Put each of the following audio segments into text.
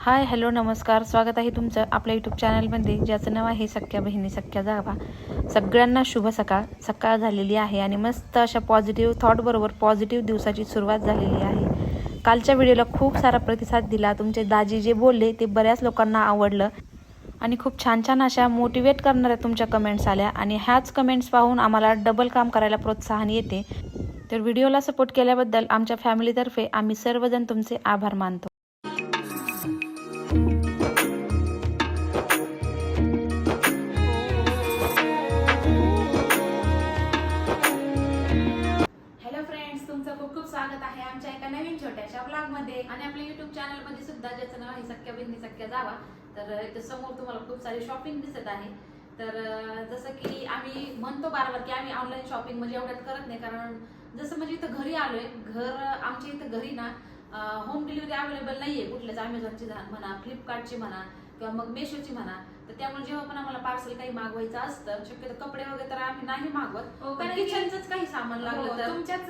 Hi hello नमस्कार. स्वागत आहे तुमचं आपल्या यूट्यूब चॅनलमध्ये ज्याचं नाव आहे सख्या बहिणी सख्या जावा. सगळ्यांना शुभ सकाळ. सकाळ झालेली आहे आणि मस्त अशा पॉझिटिव्ह थॉटबरोबर पॉझिटिव्ह दिवसाची सुरुवात झालेली आहे. कालच्या व्हिडिओला खूप सारा प्रतिसाद दिला. तुमचे दाजी जे बोलले ते बऱ्याच लोकांना आवडलं. आणि खूप छान छान अशा मोटिवेट करणाऱ्या तुमच्या कमेंट्स आल्या. आणि ह्याच कमेंट्स पाहून आम्हाला डबल काम करायला प्रोत्साहन येते. तर व्हिडिओला सपोर्ट केल्याबद्दल आमच्या फॅमिलीतर्फे आम्ही सर्वजण तुमचे आभार मानतो. नवीन छोट्याशा ब्लॉगमध्ये आणि आपल्या युट्यूब चॅनलमध्ये सुद्धा ज्याचं नाव आहे सख्या बिंदी सख्या जावा तर इथं समोर तुम्हाला खूप सारी शॉपिंग दिसत आहे. तर जसं की आम्ही म्हणतो बारबार की आम्ही ऑनलाईन शॉपिंग म्हणजे एवढ्यात करत नाही कारण जसं म्हणजे इथं घरी आलोय घर आमच्या इथं घरी ना होम डिलिव्हरी अवेलेबल नाहीये कुठल्याच अमेझॉनची म्हणा फ्लिपकार्टची म्हणा किंवा मग मेशोची म्हणा. तर त्यामुळे जेव्हा पण आम्हाला पार्सल काही मागवायचं असतं शक्यतो कपडे वगैरे तर आम्ही नाही मागवत. हो, पण कारण की- किचनच काही सामान लागलं हो, तर. तुमच्याच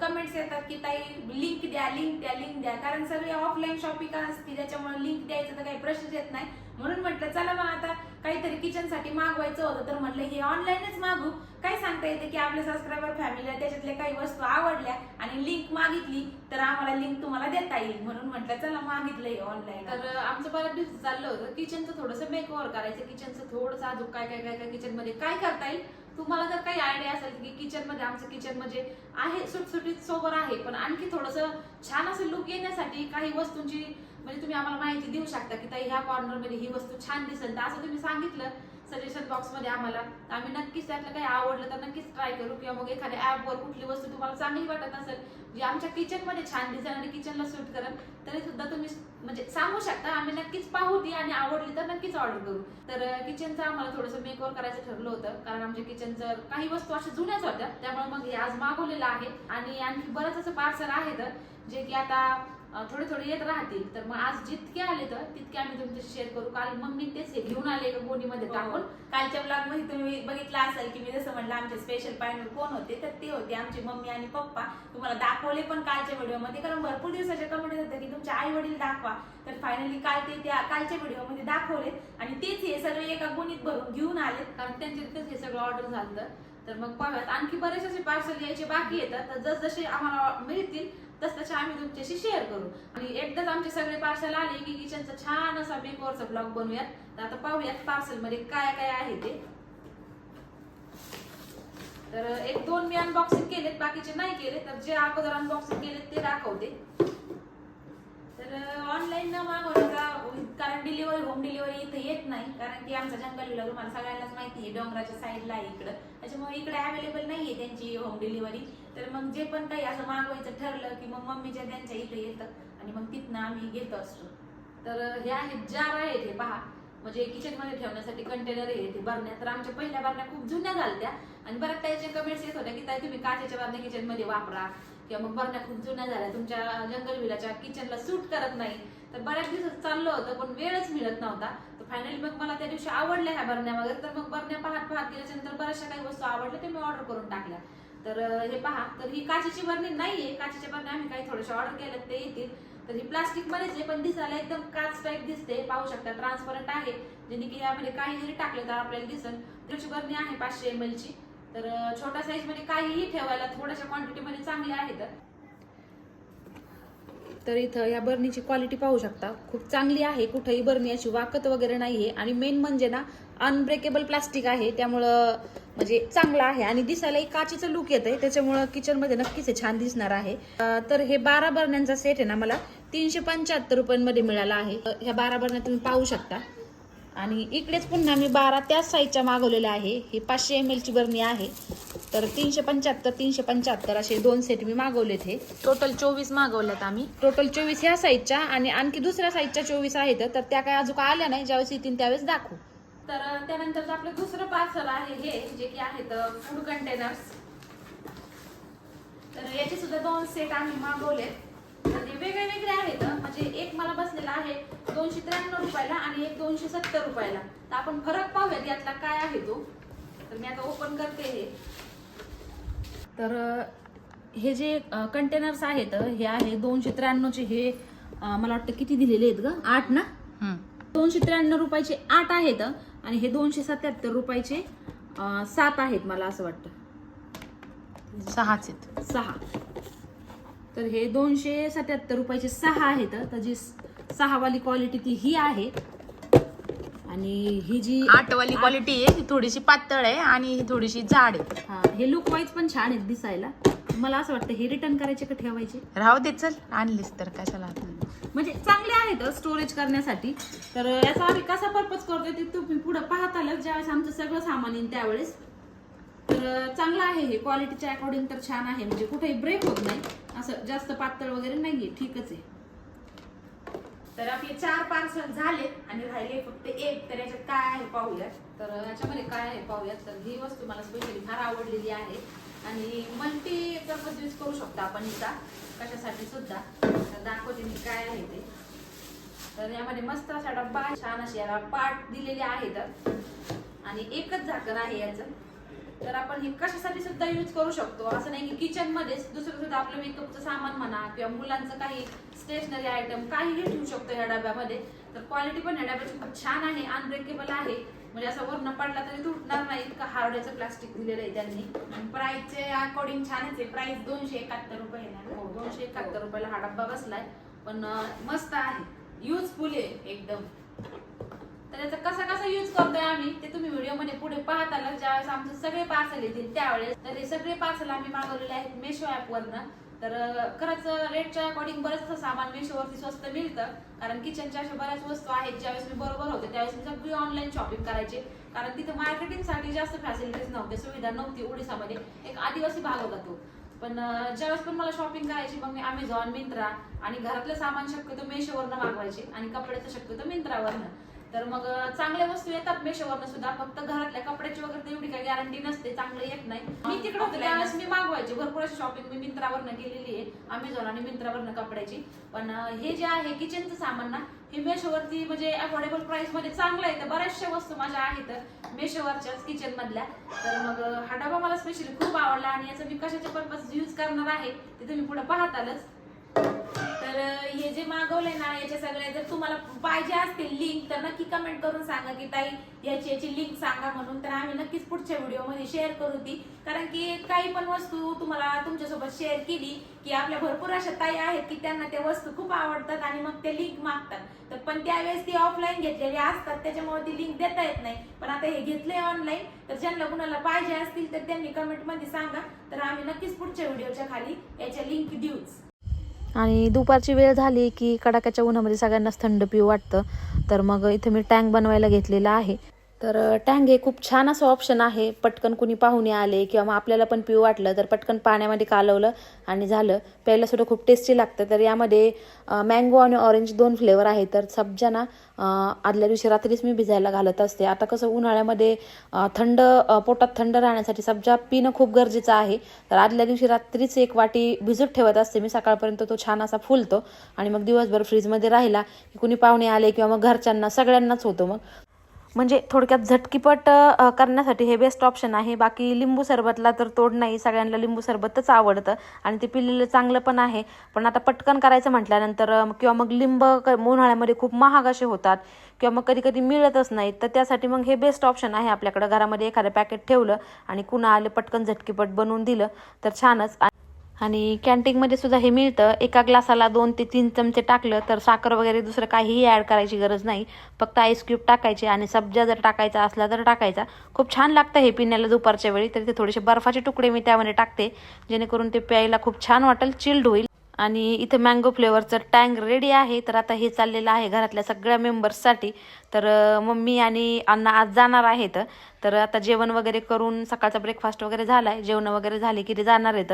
कमेंट्स येतात की ताई लिंक द्या लिंक द्या लिंक द्या. कारण सगळे ऑफलाईन शॉपिंग असते त्याच्यामुळे लिंक द्यायचं तर काही प्रश्नच येत नाही. म्हणून म्हटलं चला मग आता काहीतरी किचनसाठी मागवायचं होतं. तर म्हटलं हे ऑनलाईनच मागू. काय सांगता येते की आपल्या सबस्क्रायबर फॅमिलीला त्याच्यातल्या काही वस्तू आवडल्या आणि लिंक मागितली तर आम्हाला लिंक तुम्हाला देता येईल. म्हणून म्हटलं चला मागितलं हे ऑनलाईन तर आमचं बऱ्याच दिवस चाललं होतं. किचनचं थोडंसं मेकओव्हर करायचं. किचनचं थोडंसं अजून काय काय काय काय किचनमध्ये काय करता येईल? तुम्हाला जर काही आयडिया असेल की किचनमध्ये आमचं किचन म्हणजे आहे सुटसुटीत सोबर आहे पण आणखी थोडंसं छान असं लुक येण्यासाठी काही वस्तूंची म्हणजे तुम्ही आम्हाला माहिती देऊ शकता की ताई ह्या कॉर्नरमध्ये ही वस्तू छान दिसेल. तर असं तुम्ही सांगितलं सजेशन बॉक्समध्ये आम्हाला. तर आम्ही नक्कीच त्यातलं काही आवडलं तर नक्कीच ट्राय करू. किंवा मग एखाद्या ॲपवर कुठली वस्तू तुम्हाला चांगली वाटत असेल जी आमच्या किचनमध्ये छान दिसेल आणि किचनला सूट करेल तरी सुद्धा तुम्ही म्हणजे सांगू शकता. आम्ही नक्कीच पाहू ती आणि आवडली तर नक्कीच ऑर्डर करू. तर किचनचं आम्हाला थोडंसं मेकओवर करायचं ठरलं होतं. कारण आमच्या किचनचं काही वस्तू अशा जुन्याच होत्या त्यामुळे मग हे आज मागवलेलं आहे. आणि आणखी बरंच असं पार्सल आहे तर जे की आता थोडे थोडे येत राहतील. तर मग आज जितके आले तर तितके आम्ही तुमच्याशी शेअर करू. काल मग मी तेच हे घेऊन आले गोणीमध्ये टाकून. कालच्या ब्लॉगमध्ये तुम्ही बघितलं असेल की मी जसं म्हणलं आमचे स्पेशल पायनर कोण होते? तर ते होते आमची मम्मी आणि पप्पा. तुम्हाला दाखवले पण कालच्या व्हिडिओमध्ये. कारण भरपूर दिवसाच्या कमेंट होतं की तुमचे आई वडील दाखवा. तर फायनली काल ते त्या कालच्या व्हिडिओमध्ये दाखवले. आणि तेच हे सगळे एका गुणीत भरून घेऊन आले. कारण तिथेच हे सगळं ऑर्डर झालं तर मग पाहूयात. आणखी बरेचसे असे पार्सल यायचे बाकी येतात. तर जस जसे आम्हाला मिळतील तस तसे आम्ही तुमच्याशी शेअर करू. आणि एकदाच आमचे सगळे पार्सल आले की किचनचा छान असा मेकओव्हरचा ब्लॉग बनवूयात. तर आता पाहूयात पार्सलमध्ये काय काय आहे ते. तर एक दोन मी अनबॉक्सिंग केलेत बाकीचे नाही केले तर जे अगोदर अनबॉक्सिंग केलेत ते दाखवते. तर ऑनलाईन न मागवण्याचा कारण डिलिव्हरी होम डिलिव्हरी इथे येत नाही. कारण की आमचा जंगल विला तुम्हाला सगळ्यांनाच माहिती आहे डोंगराच्या साईडला आहे इकडं. त्याच्यामुळे इकडे अवेलेबल नाहीये त्यांची होम डिलिव्हरी तर मग जे पण काही असं मागवायचं ठरलं की मग मम्मीच्या त्यांच्या इथे येतं आणि मग तिथनं आम्ही घेतो असतो. तर हे आहेत जार आहेत हे पहा. म्हणजे किचनमध्ये ठेवण्यासाठी कंटेनर आहे ते बरण्या तर आमच्या पहिल्या बरण्या खूप जुन्या झाल्या आणि बऱ्याच त्याच्या कमेंट्स येत होत्या की ताई तुम्ही काचेच्या बरण्या किचनमध्ये वापरा. किंवा मग बरण्या खूप जुन्या झाल्या तुमच्या जंगल विलाच्या किचनला सूट करत नाही तर बऱ्याच दिवस चाललं होतं पण वेळच मिळत नव्हता. तर फायनली मग मला त्या दिवशी आवडल्या ह्या बरण्या वगैरे तर मग बरण्या पाहत पाहत गेल्याच्यानंतर बऱ्याचशा काही वस्तू आवडल्या ते मी ऑर्डर करून टाकल्या. तर हे पहा तर ही काचेची बरणी नाहीये काचेच्या बरण्या आम्ही काही थोड्याशा ऑर्डर केल्यात ते येतील. तर ही प्लास्टिक मध्येच आहे पण दिसायला एकदम काच टाईप दिसते पाहू शकता ट्रान्सपरंट आहे. जेणे की यामध्ये काही जरी टाकलं तर आपल्याला दिसेल. त्याची बरणी आहे पाचशे एम एलची तर छोट्या साईजमध्ये काहीही ठेवायला थोड्याशा क्वांटिटी मध्ये चांगली आहे तर तर इथं या बर्नीची क्वालिटी पाहू शकता. खूप चांगली आहे कुठेही बर्नी अशी वाकत वगैरे नाही आहे आणि मेन म्हणजे ना अनब्रेकेबल प्लास्टिक आहे. त्यामुळं म्हणजे चांगलं आहे. आणि दिसायलाही काचेचं लुक येत आहे त्याच्यामुळं किचनमध्ये नक्कीच हे छान दिसणार आहे. तर हे बारा बरण्यांचा सेट आहे ना मला तीनशे पंच्याहत्तर रुपयांमध्ये मिळाला आहे. ह्या बारा बरण्या तुम्ही पाहू शकता. आणि इकडेच पुन्हा मी बारा त्याच साईजच्या मागवलेल्या आहे. ही पाचशे एम ची बरणी आहे. तर तीनशे पंच्याहत्तर तीनशे पंच्याहत्तर असे दोन सेट मी मागवलेत हे. टोटल चोवीस मागवल्यात आम्ही. टोटल चोवीस ह्या साईजच्या आणि आणखी दुसऱ्या साईजच्या चोवीस आहेत. तर त्या काय अजून आल्या नाही. ज्यावेळेस येतील त्यावेळेस दाखवू. तर त्यानंतर आपलं दुसरं पार्सल आहे हे जे की आहेत फूड कंटेनर्स तर याचे सुद्धा दोन सेट आम्ही मागवले हे वेगळे वेगळे आहेत म्हणजे एक मला बसलेला आहे दोनशे त्र्याण्णव रुपयाला आणि एक दोनशे सत्तर रुपयाला. तर आपण फरक पाहूयात यातला काय आहे तो. तर मी आता ओपन करते हे. तर हे जे कंटेनर्स आहेत हे आहे दोनशे त्र्याण्णवचे हे मला वाटतं किती दिलेले आहेत ग? आठ ना? दोनशे त्र्याण्णव रुपयाचे आठ आहेत आणि हे दोनशे सत्याहत्तर रुपयाचे सात आहेत मला असं वाटतं. सहाच आहेत. सहा. तर हे दोनशे सत्याहत्तर रुपयाचे सहा आहेत तर जी सहावाली क्वालिटी ती ही आहे. आणि ही जी आठवाली क्वालिटी आहे ती थोडीशी पातळ आहे आणि ही थोडीशी जाड आहे. हा हे लुक वाईज पण छान आहेत दिसायला. मला असं वाटतं हे रिटर्न करायचे का ठेवायचे? राहू दे चल आणलीस तर कशाला? म्हणजे चांगले आहेत स्टोरेज करण्यासाठी. तर याचा आम्ही कसा पर्पज करतोय ते तुम्ही पुढे पाहत आलं ज्यावेळेस आमचं सगळं सामान येईल त्यावेळेस. तर चांगलं आहे हे. क्वालिटीच्या अकॉर्डिंग तर छान आहे. म्हणजे कुठेही ब्रेक होत नाही. असं जास्त पातळ वगैरे नाहीये ठीकच आहे. तर आपले चार पार्सल झाले आणि राहिले फक्त एक. तर याच्यात काय आहे पाहूया तर याच्यामध्ये काय आहे पाहूयात. तर ही वस्तू मला स्पेशली फार आवडलेली आहे. आणि मल्टी पर्पज यूज करू शकतो आपण हिचा कशासाठी सुद्धा. तर दाखवते मी काय आहे ते. तर यामध्ये मस्त असा डब्बा. छान अशी याला पार्ट दिलेले आहेत. आणि एकच झाकण आहे याचं. तर आपण हे कशासाठी सुद्धा यूज करू शकतो? असं नाही की किचन मध्येच दुसरं सुद्धा आपलं मेकअपचं सामान म्हणा किंवा मुलांचं काही स्टेशनरी आयटम काहीही ठेवू शकतो या डब्यामध्ये. तर क्वालिटी पण या डब्याची खूप छान आहे अनब्रेकेबल आहे. म्हणजे असं वरून पडला तरी तुटणार नाही इतकं हार्डचं प्लास्टिक दिलेलं आहे त्यांनी. आणि प्राइसचे अकॉर्डिंग छानच आहे. प्राइस दोनशे एकाहत्तर रुपये आहे हो दोनशे एकाहत्तर रुपयाला हा डब्बा बसलाय. पण मस्त आहे. युजफुल आहे एकदम. तर याचा कसा कसा यूज करतोय आम्ही ते तुम्ही व्हिडिओमध्ये पुढे पाहत आलात ज्यावेळेस आमचे सगळे पार्सल येतील त्यावेळेस. तर हे सगळे पार्सल आम्ही मागवलेले आहेत मेशो ऍप वरनं. तर खरंच रेटच्या अकॉर्डिंग बरंच सामान मेशोवरती स्वस्त मिळतं. कारण किचनच्या अशा बऱ्याच वस्तू आहेत ज्यावेळेस मी बरोबर होते त्यावेळेस मी सगळी ऑनलाईन शॉपिंग करायची. कारण तिथे मार्केटिंगसाठी जास्त फॅसिलिटीज नव्हते सुविधा नव्हती ओडिसामध्ये एक आदिवासी भाग होता तो. पण ज्यावेळेस पण मला शॉपिंग करायची मग मी अमेझॉन मिंत्रा आणि घरातलं सामान शक्यतो मेशोवरनं मागवायचे आणि कपड्याचं शक्यतो मिंत्रावरनं तर मग चांगल्या वस्तू येतात मेशोवरनं सुद्धा. फक्त घरातल्या कपड्याची वगैरे तेवढी काही गॅरंटी नसते चांगलं येत नाही. मी तिकडे होते त्यावेळेस मी मागवायचे. भरपूर अशी शॉपिंग मी मिंत्रावरनं केलेली आहे. अमेझॉन आणि मिंत्रावरनं कपड्याची. पण हे जे आहे किचनचं सामान ना हे मेशोवरती म्हणजे अफोर्डेबल प्राइसमध्ये चांगलं आहे. तर बऱ्याचशा वस्तू माझ्या आहेत मेशोवरच्याच किचन मधल्या तर मग हा डबा मला स्पेशली खूप आवडला आणि याचं मी कशाच्या पर्पज यूज करणार आहे ते तुम्ही पुढे पाहत आलंच तर हे जे मागवले ना याचे सगळे जर तुम्हाला पाहिजे असतील लिंक तर नक्की कमेंट करून सांगा की ताई याची याची लिंक सांगा म्हणून. तर आम्ही नक्कीच पुढच्या व्हिडिओमध्ये शेअर करू ती. कारण की काही पण वस्तू तुम्हाला तुमच्यासोबत शेअर केली की आपल्या भरपूर अशा ताई आहेत की त्यांना त्या वस्तू खूप आवडतात आणि मग ते लिंक मागतात. तर पण त्यावेळेस ती ऑफलाईन घेतलेली असतात त्याच्यामुळे ती लिंक देता येत नाही. पण आता हे घेतले ऑनलाईन तर ज्यांना कुणाला पाहिजे असतील तर त्यांनी कमेंटमध्ये सांगा. तर आम्ही नक्कीच पुढच्या व्हिडिओच्या खाली याच्या लिंक देऊच. आणि दुपारची वेळ झाली की कडाक्याच्या उन्हामध्ये सगळ्यांनाच थंड पिऊ वाटतं. तर मग इथे मी टँक बनवायला घेतलेला आहे. तर टँक हे खूप छान असं ऑप्शन आहे. पटकन कुणी पाहुणे आले किंवा मग आपल्याला पण पिऊ वाटलं तर पटकन पाण्यामध्ये कालवलं आणि झालं. प्यायला सुद्धा खूप टेस्टी लागतं. तर यामध्ये मँगो आणि ऑरेंज दोन फ्लेवर आहे तर सब्जा ना आदल्या दिवशी रात्रीच मी भिजायला घालत असते. आता कसं उन्हाळ्यामध्ये थंड पोटात थंड राहण्यासाठी सब्जा पिणं खूप गरजेचं आहे. तर आदल्या दिवशी रात्रीच एक वाटी भिजत ठेवत असते मी. सकाळपर्यंत तो छान असा फुलतो आणि मग दिवसभर फ्रीजमध्ये राहिला की कुणी पाहुणे आले किंवा मग घरच्यांना सगळ्यांनाच होतो मग. म्हणजे थोडक्यात झटकीपट करण्यासाठी हे बेस्ट ऑप्शन आहे. बाकी लिंबू सरबतला तर तोड नाही. सगळ्यांना लिंबू सरबतच आवडतं आणि ते पिलेलं चांगलं पण आहे. पण आता पटकन करायचं म्हटल्यानंतर किंवा मग लिंब क- उन्हाळ्यामध्ये खूप महाग असे होतात किंवा मग कधी कधी मिळतच नाहीत तर त्यासाठी मग हे बेस्ट ऑप्शन आहे आपल्याकडं. घरामध्ये एखादं पॅकेट ठेवलं आणि कुणा आले पटकन झटकीपट बनवून दिलं तर छानच. आणि कॅन्टीनमध्ये सुद्धा हे मिळतं. एका ग्लासाला दोन ते तीन चमचे टाकलं तर साखर वगैरे दुसरं काहीही ॲड करायची गरज नाही. फक्त आईस क्यूब टाकायचे आणि सब्जा जर टाकायचा असला तर टाकायचा. खूप छान लागतं हे पिण्याला दुपारच्या वेळी तर ते थोडेसे बर्फाचे तुकडे मी त्यामध्ये टाकते जेणेकरून ते प्यायला खूप छान वाटेल चिल्ड होईल. आणि इथं मँगो फ्लेवरचं टँग रेडी आहे. तर आता हे चाललेलं आहे घरातल्या सगळ्या मेंबर्ससाठी तर मम्मी आणि अण्णा आज जाणार आहेत. तर आता जेवण वगैरे करून सकाळचा ब्रेकफास्ट वगैरे झाला आहे जेवण वगैरे झाले की ते जाणार आहेत.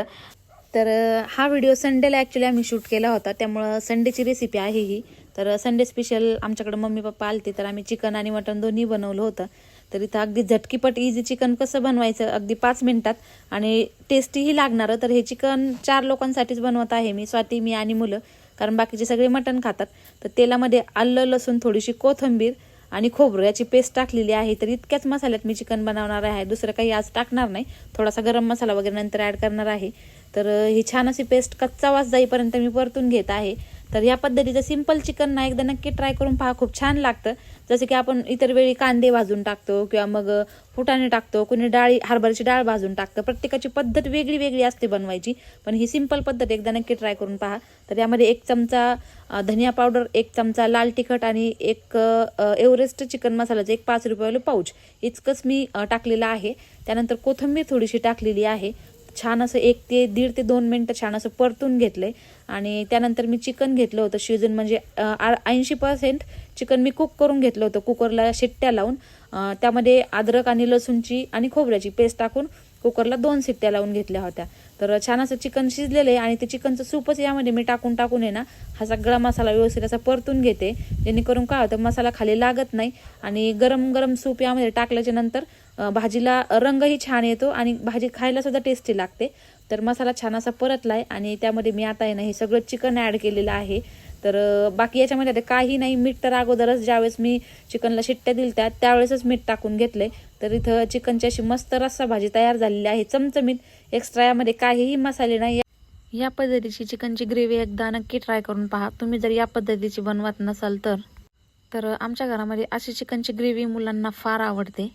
तर हा व्हिडिओ संडेला ॲक्च्युली आम्ही शूट केला होता. त्यामुळं संडेची रेसिपी आहे ही. तर संडे स्पेशल आमच्याकडे मम्मी पप्पा आलते तर आम्ही चिकन आणि मटन दोन्ही बनवलं होतं. तर इथं अगदी झटकीपट इझी चिकन कसं बनवायचं? अगदी पाच मिनिटात. आणि टेस्टीही लागणारं तर हे चिकन चार लोकांसाठीच बनवत आहे मी स्वाती मी आणि मुलं. कारण बाकीचे सगळे मटण खातात. तर तेलामध्ये आलं लसूण थोडीशी कोथिंबीर आणि खोबऱ्याची पेस्ट टाकलेली आहे तर इतक्याच मसाल्यात मी चिकन बनवणार आहे. दुसरं काही आज टाकणार नाही. थोडासा गरम मसाला वगैरे नंतर ॲड करणार आहे. तर ही छान अशी पेस्ट कच्चा वास जाईपर्यंत मी परतून घेत आहे. तर या पद्धतीचं सिंपल चिकन ना एकदा नक्की ट्राय करून पहा खूप छान लागतं. जसं की आपण इतर वेळी कांदे भाजून टाकतो किंवा मग फुटाणे टाकतो कुणी डाळी हरभऱ्याची डाळ भाजून टाकतं. प्रत्येकाची पद्धत वेगळी वेगळी असते बनवायची पण ही सिंपल पद्धत एकदा नक्की ट्राय करून पहा. तर यामध्ये एक चमचा धनिया पावडर एक चमचा लाल तिखट आणि एक एव्हरेस्ट चिकन मसाल्याचं एक पाच रुपयाला पाऊच इतकंच मी टाकलेलं आहे. त्यानंतर कोथिंबीर थोडीशी टाकलेली आहे. छान असं एक ते दीड ते दोन मिनटं छान असं परतून घेतलंय आणि त्यानंतर मी चिकन घेतलं होतं शिजून म्हणजे ऐंशी पर्सेंट चिकन मी कुक करून घेतलं होतं कुकरला शिट्ट्या लावून. त्यामध्ये अद्रक आणि लसूणची आणि खोबऱ्याची पेस्ट टाकून कुकरला दोन शिट्ट्या लावून घेतल्या होत्या. तर छान असं चिकन शिजलेलं आहे आणि ते चिकनचं सूपच यामध्ये मी टाकून टाकून आहे ना हा सगळा मसाला व्यवस्थित असा परतून घेते. जेणेकरून काय होतं मसाला खाली लागत नाही आणि गरम गरम सूप यामध्ये टाकल्याच्या नंतर भाजीला रंगही छान येतो आणि भाजी खायला सुद्धा टेस्टी लागते. तर मसाला छान असा परतला आहे आणि त्यामध्ये मी आता आहे ना हे सगळं चिकन ॲड केलेलं आहे. तर बाकी याच्यामध्ये आता काही नाही. मीठ तर अगोदरच ज्यावेळेस मी चिकनला शिट्ट्या दिल्या त्यावेळेसच मीठ टाकून घेतलंय. तर इथं चिकनची अशी मस्त रस्सा भाजी तयार झालेली आहे. चमचमीत एक्स्ट्रा यामध्ये काहीही मसाले नाही. या पद्धतीची चिकनची ग्रेव्ही एकदा नक्की ट्राय करून पहा. तुम्ही जर या पद्धतीची बनवत नसाल तर. तर आमच्या घरामध्ये अशी चिकनची ग्रेव्ही मुलांना फार आवडते.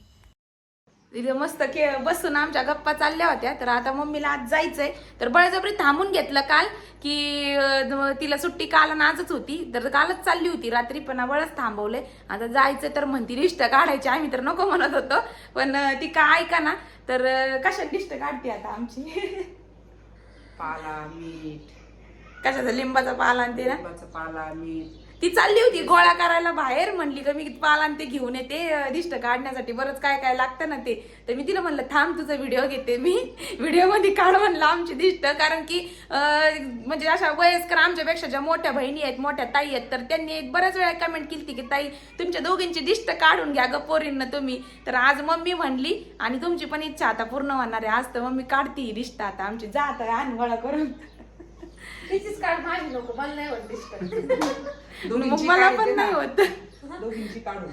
तिथे मस्त के बसून आमच्या गप्पा चालल्या होत्या. तर आता मम्मीला आज जायचंय. तर बळजबरी थांबून घेतलं काल की अं, तिला सुट्टी काल आणि आजच होती. तर कालच चालली होती. रात्री पण वळच थांबवले आता जायचं तर म्हणती रिष्ट काढायची. आम्ही तर नको म्हणत होतो. पण अं, ती का ऐका ना. तर कशात कशा काढते आता आमची? पाला मीठ. कशाचा? लिंबाचा पाला आणि ते ना? लिंबाचा पाला मीठ. ती चालली होती गोळा करायला बाहेर म्हणली का मी पाला ते घेऊन येते दिष्ट काढण्यासाठी. बरंच काय काय लागतं ना ते. तर मी तिला म्हणलं थांब तुझा व्हिडिओ घेते मी. व्हिडिओमध्ये काढ म्हणलं आमची दिष्ट. कारण की म्हणजे अशा वयस्कर आमच्यापेक्षा ज्या मोठ्या बहिणी आहेत मोठ्या ताई आहेत तर त्यांनी बऱ्याच वेळा कमेंट केली की ताई तुमच्या दोघींची दिष्ट काढून घ्या ग पोरींना तुम्ही. तर आज मम्मी म्हणली आणि तुमची पण इच्छा आता पूर्ण होणार आहे. आज तर मम्मी काढती ही दिष्ट आता. आमची जा आता आण गोळा करून. तिचीच काढ माझी नको मला नाही मग दोघींची मला काढते पण ना. नाही होत दोघींची काढू.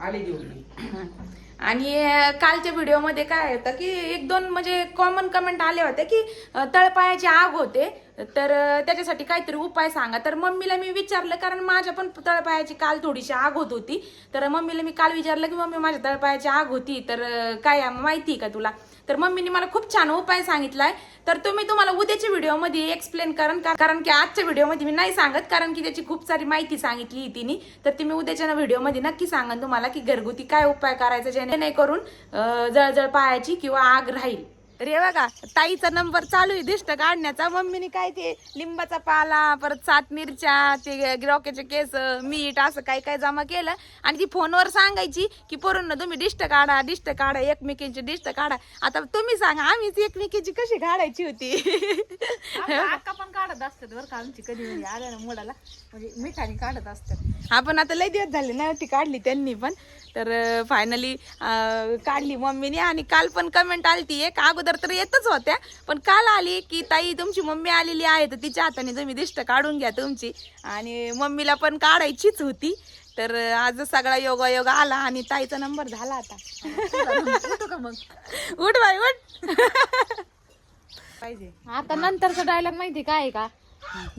आली घेऊन आणि अं, कालच्या व्हिडिओमध्ये काय होतं की एक दोन म्हणजे कॉमन कमेंट आले होते की अं, तळपायाची आग होते. तर अं, त्याच्यासाठी काहीतरी उपाय सांगा. तर मम्मीला मी विचारलं कारण माझ्या पण तळपायाची काल थोडीशी आग होत होती. तर मम्मीला मी काल विचारलं की मम्मी माझ्या तळपायाची आग होती. तर अं, काय आहे, माहिती आहे का तुला? तर मम्मीने मला खूप छान उपाय सांगितलाय. तर तुम्ही तुम्हाला उद्याच्या व्हिडिओमध्ये एक्सप्लेन करण का- कारण की आजच्या व्हिडिओमध्ये मी नाही सांगत कारण की त्याची खूप सारी माहिती सांगितली तिने. तर तुम्ही उद्याच्या व्हिडिओमध्ये नक्की सांगा तुम्हाला की घरगुती काय उपाय करायचा जेणेकरून जळजळ पायाची किंवा आग राहील. हे बघा ताईचा नंबर चालू आहे दिष्ट काढण्याचा. मम्मीने काय ते लिंबाचा पाला परत सात मिरच्या ते गिरॉकेचे केस मीठ असं काय काय जमा केलं. आणि ती फोनवर सांगायची की पोरांना तुम्ही डिस्ट काढा डिस्ट काढा एकमेकींची डिस्ट काढा. आता तुम्ही सांगा आम्हीच एकमेकीची कशी काढायची होती? अक्का पण काढत असतात बरं का आमची कधी म्हणजे आल्या ना मोडाला म्हणजे मिठाने काढत असतात. आपण आता लय दिवस झाले ना ती काढली त्यांनी पण. तर फायनली काढली मम्मीने आणि काल पण कमेंट आली ती एक अगोदर तर येतच होत्या पण काल आली की ताई तुमची मम्मी आलेली आहे तर तिच्या हाताने तुम्ही दिष्ट काढून घ्या तुमची. आणि मम्मीला पण काढायचीच होती. तर आज सगळा योगा योगा आला आणि ताईचा नंबर झाला आता. मग उठ बाई उठ. पाहिजे. आता नंतरचा डायलॉग माहिती काय का?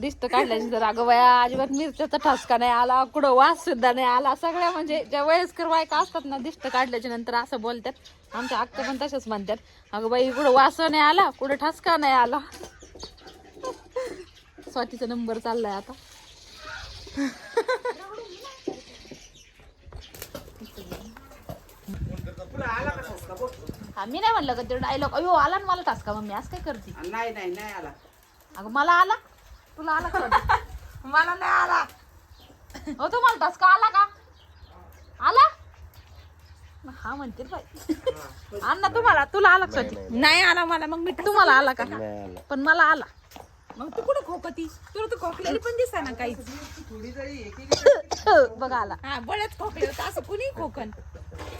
दिसतं काढल्याची तर अगं बाया अजिबात मिरच्याचा ठसका नाही आला कुठं वास सुद्धा नाही आला. सगळ्या म्हणजे ज्या वयस्कर बायका असतात ना दिसतं काढल्याच्या नंतर असं बोलतात. आमच्या अक्का पण तसेच म्हणतात. अगं बाई कुठं वास नाही आला कुठं ठसका नाही आला. स्वातीचा नंबर चाललाय आता. हा मी नाही म्हणलं का ते डायलॉग अयो आला ना मला ठसका मग मी आज काय करते? नाही नाही नाही आला. अगं मला आला? तुला आला का मला नाही आला. हो तुम्हाला ठसका आला का? आला? हा म्हणते बाई. अण्णा तुम्हाला. तुला आला का? स्वाती? नाही आला मला. मग मी तुम्हाला आला का? पण मला आला. मग तू कुठं खोकती? तुला तर खोकलेली पण दिसा ना काहीच. एक बघा आला. हा बळच खोकले होतं. असं कुणी खोकन.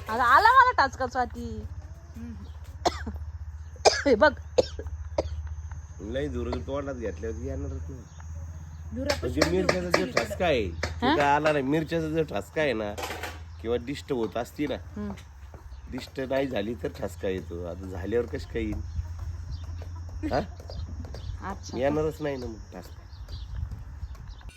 अगं आला मला टाचका स्वाती. बघ. लई दूर तोंडात घेतल्यावर येणारच नाही. म्हणजे मिरच्याचा जो ठसका आहे तो काय आला नाही. मिरच्याचा जो ठसका आहे ना किंवा डिस्ट होत असती ना डिस्ट नाही झाली तर ठसका येतो. आता झाल्यावर कशी काय येईल? हा? अच्छा. येणारच नाही ना मग ठसका.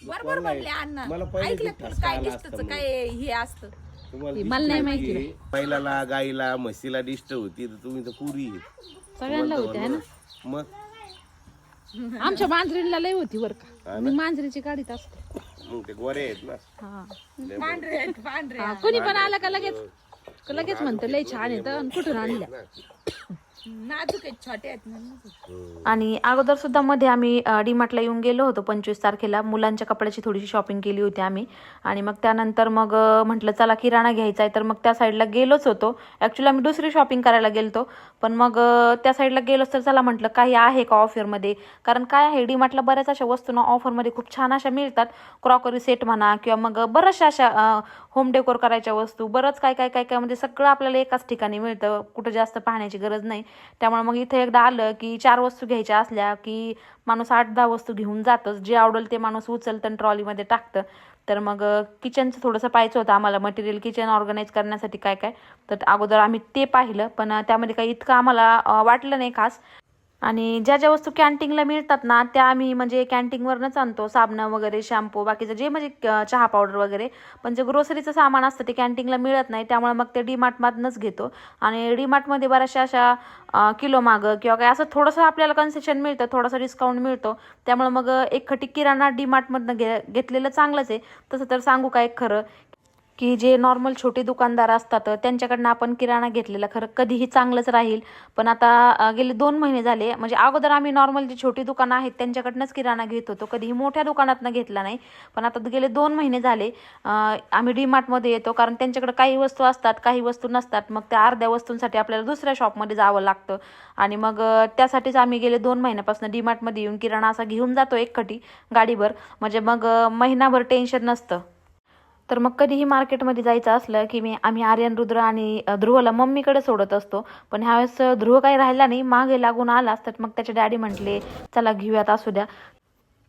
बरोबर अण्णा. मला पहिले ऐकलं ते तर ठसका काय आला काय हे असतं. तुम्हाला मला नाही की बैलाला गाईला म्हशीला डिस्ट होती तर तुम्ही तर पुरी आहे. सगळ्यांना तुम्हाला होते आहे ना? तर मग? आमच्या मांजरीला लय होती बर का? हा मी मांजरीची गाडीत असते. मग ते गोरे आहेत ना. हा. पांढरे आहेत, पांढरे हा, कोणी पण आलं का लगेच? लगेच म्हणतं लय छान येतं आणि कुठून आणल्या? नाजूक आहेत छोटे आहेत ना आणि अगोदर सुद्धा मध्ये आम्ही डीमार्टला येऊन गेलो होतो पंचवीस तारखेला. मुलांच्या कपड्याची थोडीशी शॉपिंग केली होती आम्ही. आणि मग त्यानंतर मग म्हटलं चला किराणा घ्यायचा आहे. तर मग त्या साईडला गेलोच होतो. ॲक्च्युली आम्ही दुसरी शॉपिंग करायला गेलतो. पण मग त्या साईडला गेलोच तर चला म्हटलं काही आहे का ऑफरमध्ये कारण काय आहे डीमार्टला बऱ्याच अशा वस्तू ना ऑफरमध्ये खूप छान अशा मिळतात. क्रॉकरी सेट म्हणा किंवा मग बऱ्याचशा अशा होम डेकोर करायच्या वस्तू. बरंच काय काय काय काय म्हणजे सगळं आपल्याला एकाच ठिकाणी मिळतं. कुठं जास्त पाहण्याची गरज नाही. त्यामुळे मग इथे एकदा आलं की चार वस्तू घ्यायच्या असल्या की माणूस आठ दहा वस्तू घेऊन जातोच. जे आवडेल ते माणूस उचलतं आणि ट्रॉलीमध्ये टाकतं. तर मग किचनचं थोडंसं पाहायचं होतं आम्हाला. मटेरियल किचन ऑर्गनाईज करण्यासाठी काय काय. तर अगोदर आम्ही ते पाहिलं. पण त्यामध्ये काही इतकं आम्हाला वाटलं नाही खास. आणि ज्या ज्या वस्तू कॅन्टीनला मिळतात ना त्या आम्ही म्हणजे कॅन्टीनवरनंच आणतो. साबणं वगैरे शॅम्पू बाकीचं जे म्हणजे चहा पावडर वगैरे. पण जे ग्रोसरीचं सामान असतं ते कॅन्टीनला मिळत नाही त्यामुळे मग ते डीमार्टमधनंच घेतो. आणि डीमार्टमध्ये बऱ्याचशा अशा किलो मागं किंवा काय असं थोडंसं आपल्याला कन्सेशन मिळतं थोडासा डिस्काउंट मिळतो. त्यामुळे मग एक खटी किराणा डीमार्टमधनं घे घेतलेलं चांगलंच आहे. तसं तर सांगू का एक खरं की जे नॉर्मल छोटे दुकानदार असतात त्यांच्याकडनं आपण किराणा घेतलेला खरं कधीही चांगलंच राहील. पण आता गेले दोन महिने झाले म्हणजे अगोदर आम्ही नॉर्मल जी छोटी दुकानं आहेत त्यांच्याकडनंच किराणा घेत होतो. कधीही मोठ्या दुकानातनं घेतला नाही. पण आता गेले दोन महिने झाले आम्ही डीमार्टमध्ये येतो कारण त्यांच्याकडे काही वस्तू असतात काही वस्तू नसतात. मग त्या अर्ध्या वस्तूंसाठी आपल्याला दुसऱ्या शॉपमध्ये जावं लागतं. आणि मग त्यासाठीच आम्ही गेले दोन महिन्यापासून डीमार्टमध्ये येऊन किराणा असा घेऊन जातो एक खटी गाडीभर. म्हणजे मग महिनाभर टेन्शन नसतं. तर मग कधीही मार्केटमध्ये जायचं असलं की मी आम्ही आर्यन रुद्र आणि ध्रुवला मम्मीकडे सोडत असतो. पण ह्यावेळेस ध्रुव काही राहिला नाही मागे लागून आलाच तर मग त्याचे डॅडी म्हटले चला घेऊयात असू द्या.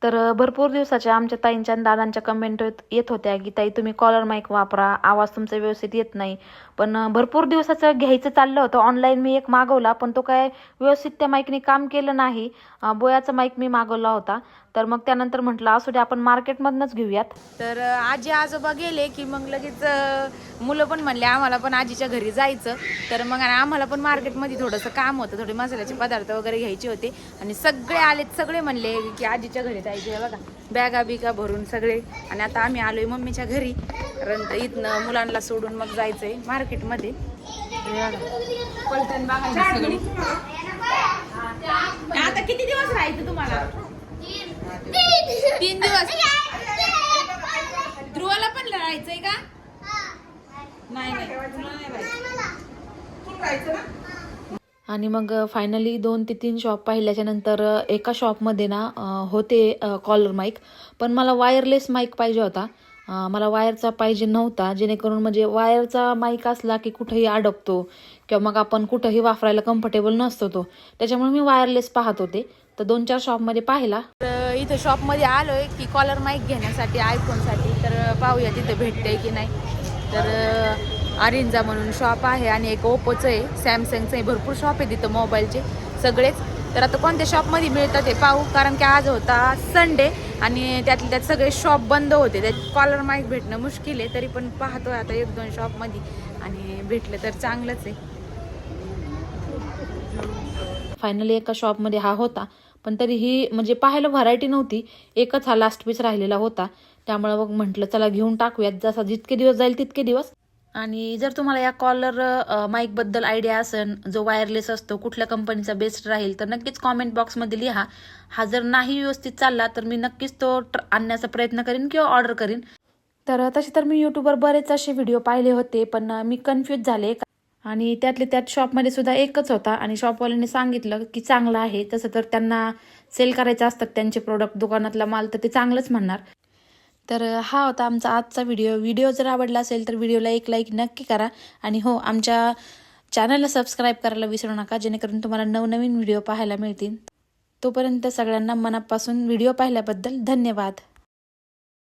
तर भरपूर दिवसाच्या आमच्या ताईंच्या आणि दादांच्या कमेंट येत होत्या की ताई तुम्ही कॉलर माईक वापरा. आवाज तुमचा व्यवस्थित येत नाही. पण भरपूर दिवसाचं घ्यायचं चाललं होतं. ऑनलाईन मी एक मागवला पण तो काय व्यवस्थित त्या माईकने काम केलं नाही. बोयाचा माईक मी मागवला होता. तर मग त्यानंतर म्हटलं असू दे आपण मार्केटमधनंच घेऊयात. तर आजी आजोबा गेले की मग लगेच मुलं पण म्हणले आम्हाला पण आजीच्या घरी जायचं. तर मग आणि आम्हाला पण मार्केटमध्ये थोडंसं काम होतं. थोडे मसाल्याचे पदार्थ वगैरे घ्यायचे होते. आणि सगळे आलेत सगळे म्हणले की आजीच्या घरी जायचे बघा. बॅगा बिगा भरून सगळे. आणि आता आम्ही आलोय मम्मीच्या घरी. कारण इथनं मुलांना सोडून मग जायचंय मार्केटमध्ये. पलटण बघायची सगळी. आता किती दिवस राहायचं तुम्हाला? तीन दिवस. ध्रुवाला पण राहायचंय का? नाही नाही. आणि मग फायनली दोन ते तीन शॉप पाहिल्याच्यानंतर एका शॉपमध्ये ना होते कॉलर माईक पण मला वायरलेस माईक पाहिजे होता. मला वायरचा पाहिजे नव्हता. जेणेकरून म्हणजे वायरचा माईक असला की कुठेही अडकतो किंवा मग आपण कुठंही वापरायला कम्फर्टेबल नसतो तो. त्याच्यामुळे मी वायरलेस पाहत होते. तर दोन चार शॉपमध्ये पाहिला. तर इथं शॉपमध्ये आलो आहे की कॉलर माईक घेण्यासाठी आयफोनसाठी तर पाहूया तिथं भेटतंय की नाही. तर अरिंजा म्हणून शॉप आहे आणि एक ओप्पोचं आहे. सॅमसंगचं आहे. भरपूर शॉप आहे तिथं मोबाईलचे सगळेच. तर आता कोणत्या शॉपमध्ये मिळतात ते पाहू. कारण की आज होता संडे आणि त्यातले त्यात सगळे शॉप बंद होते. त्यात कॉलर माईक भेटणं मुश्किल आहे. तरी पण पाहतोय आता एक दोन शॉपमध्ये आणि भेटलं तर चांगलंच आहे. फायनली एका शॉपमध्ये हा होता. पण तरीही म्हणजे पाहायला व्हरायटी नव्हती. एकच हा लास्ट पीस राहिलेला होता. त्यामुळे मग म्हटलं चला घेऊन टाकूयात. जसा जितके दिवस जाईल तितके दिवस. आणि जर तुम्हाला या कॉलर माईकबद्दल आयडिया असेल जो वायरलेस असतो कुठल्या कंपनीचा बेस्ट राहील तर नक्कीच कॉमेंट बॉक्समध्ये लिहा. हा जर नाही व्यवस्थित चालला तर मी नक्कीच तो आणण्याचा प्रयत्न करीन किंवा ऑर्डर करीन. तर तसे तर मी यूट्यूबवर बरेच असे व्हिडिओ पाहिले होते पण मी कन्फ्यूज झाले. आणि त्यातले त्यात शॉपमध्ये सुद्धा एकच होता. आणि शॉपवाल्याने सांगितलं की चांगला आहे. तसं तर त्यांना सेल करायचं असतात त्यांचे प्रोडक्ट दुकानातला माल तर ते चांगलंच म्हणणार. तर हा होता आमचा आजचा व्हिडिओ व्हिडिओ जर आवडला असेल तर व्हिडिओला एक लाईक नक्की करा. आणि हो आमच्या चॅनलला सबस्क्राईब करायला विसरू नका जेणेकरून तुम्हाला नवनवीन व्हिडिओ पाहायला मिळतील. तोपर्यंत सगळ्यांना मनापासून व्हिडिओ पाहिल्याबद्दल धन्यवाद.